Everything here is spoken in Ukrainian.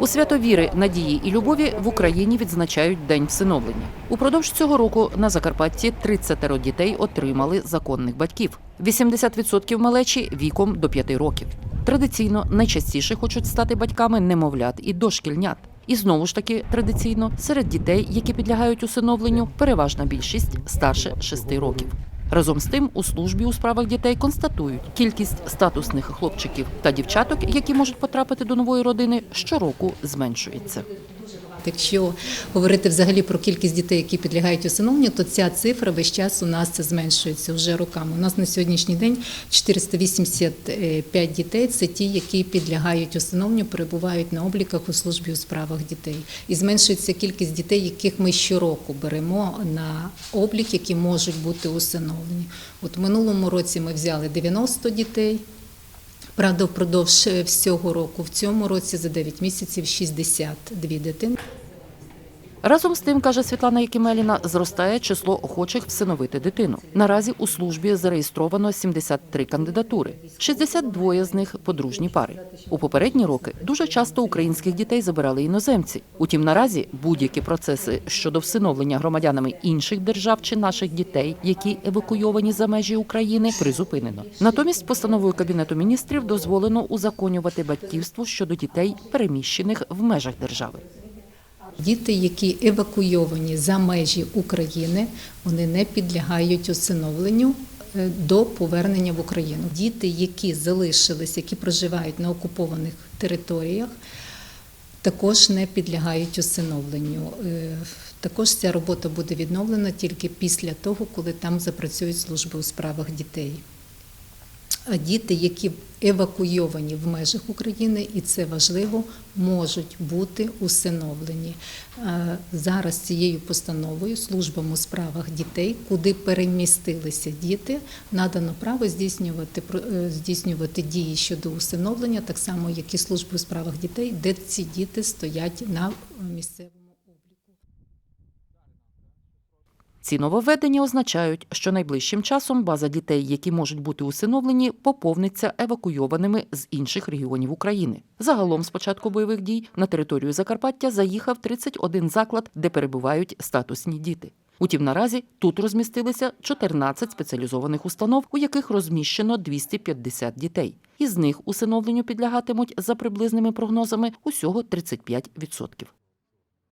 У свято віри, надії і любові в Україні відзначають День всиновлення. Упродовж цього року на Закарпатті 30 дітей отримали законних батьків. 80% малечі віком до 5 років. Традиційно найчастіше хочуть стати батьками немовлят і дошкільнят. І знову ж таки традиційно серед дітей, які підлягають усиновленню, переважна більшість старше 6 років. Разом з тим, у службі у справах дітей констатують, кількість статусних хлопчиків та дівчаток, які можуть потрапити до нової родини, щороку зменшується. Якщо говорити взагалі про кількість дітей, які підлягають усиновленню, то ця цифра весь час у нас зменшується вже роками. У нас на сьогоднішній день 485 дітей це ті, які підлягають усиновленню, перебувають на обліках у службі у справах дітей. І зменшується кількість дітей, яких ми щороку беремо на облік, які можуть бути усиновлені. От минулому році ми взяли 90 дітей. Правда, впродовж всього року в цьому році за 9 місяців 62 дитини. Разом з тим, каже Світлана Якимеліна, зростає число охочих всиновити дитину. Наразі у службі зареєстровано 73 кандидатури. 62 з них подружні пари. У попередні роки дуже часто українських дітей забирали іноземці. Утім, наразі будь-які процеси щодо всиновлення громадянами інших держав чи наших дітей, які евакуйовані за межі України, призупинено. Натомість постановою кабінету міністрів дозволено узаконювати батьківство щодо дітей, переміщених в межах держави. Діти, які евакуйовані за межі України, вони не підлягають усиновленню е, до повернення в Україну. Діти, які залишились, які проживають на окупованих територіях, також не підлягають усиновленню. Е, Також ця робота буде відновлена тільки після того, коли там запрацюють служби у справах дітей. А діти, які евакуйовані в межах України, і це важливо, можуть бути усиновлені. Зараз цією постановою службам у справах дітей, куди перемістилися діти, надано право здійснювати е, здійснювати дії щодо усиновлення, так само як і служби у справах дітей, де ці діти стоять на місцевому. Ці нововведення означають, що найближчим часом база дітей, які можуть бути усиновлені, поповниться евакуйованими з інших регіонів України. Загалом, з початку бойових дій, на територію Закарпаття заїхав 31 заклад, де перебувають статусні діти. Утім, наразі тут розмістилися 14 спеціалізованих установ, у яких розміщено 250 дітей. Із них усиновленню підлягатимуть за приблизними прогнозами усього 35%.